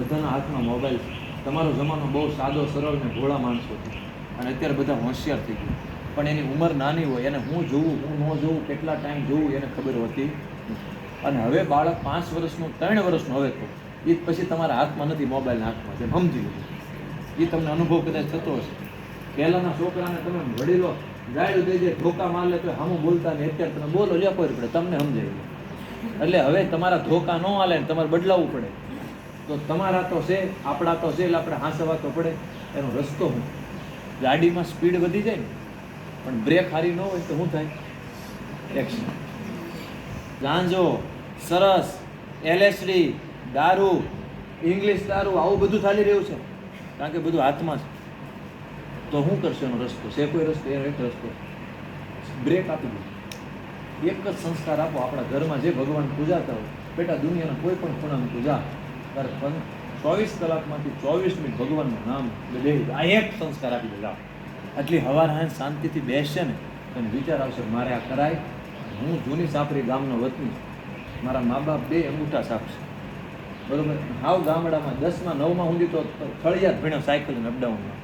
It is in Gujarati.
બધાના હાથમાં મોબાઈલ તમારો જમાનો બહુ સાદો, સરળ ને ભોળા માણસો અને અત્યારે બધા હોશિયાર થઈ ગયા. પણ એની ઉંમર નાની હોય, એને હું જોવું હું ન જોવું કેટલા ટાઈમ જોવું એને ખબર હોતી અને હવે બાળક પાંચ વર્ષનું, ત્રણ વર્ષનું હવે તો, એ પછી તમારા હાથમાં નથી મોબાઈલના હાથમાં છે સમજી લીધું એ તમને અનુભવ કદાચ થતો હશે. પહેલાંના છોકરાને તમે વડીલો ગાળ્યું દઈ દે, ધોકા માર લે તો હમું બોલતા ને અત્યારે તમે બોલો, લ્યો, કોઈ પડે તમને સમજાય. એટલે હવે તમારા ધોકા ન હાલે ને તમારે બદલાવવું પડે. તો તમારા તો છે, આપણા તો છે, એટલે આપણે હાંસવા તો પડે. એનો રસ્તો હું. ગાડીમાં સ્પીડ વધી જાય ને, પણ બ્રેક હારી ન હોય તો શું થાય? એક્શન ગાંજો, સરસ એલએસડી દારૂ ઇંગ્લિશ દારૂ, આવું બધું ચાલી રહ્યું છે. કારણ કે બધું હાથમાં છે. તો શું કરશે એનો રસ્તો? છે કોઈ રસ્તો, એનો એક રસ્તો. બ્રેક આપી દો એક જ સંસ્કાર આપો આપણા ઘરમાં જે ભગવાન પૂજાતા હોય. બેટા, દુનિયાના કોઈ પણ ખૂણામાં પૂજા તારે ચોવીસ કલાકમાંથી ચોવીસ મિનિટ ભગવાનનું નામ દે આ એક સંસ્કાર આપી દે આટલી હવાર હાન શાંતિથી બેસશે ને, તને વિચાર આવશે, મારે આ કરાય, હું જૂની સાપરી ગામનો વતની. મારા મા બાપ બે અંગૂઠા સાપ છે બરોબર? હાવ ગામડામાં દસમાં નવમાં સુધી તો થળિયાત ભણ્યો સાયકલ અને અપડાઉનમાં.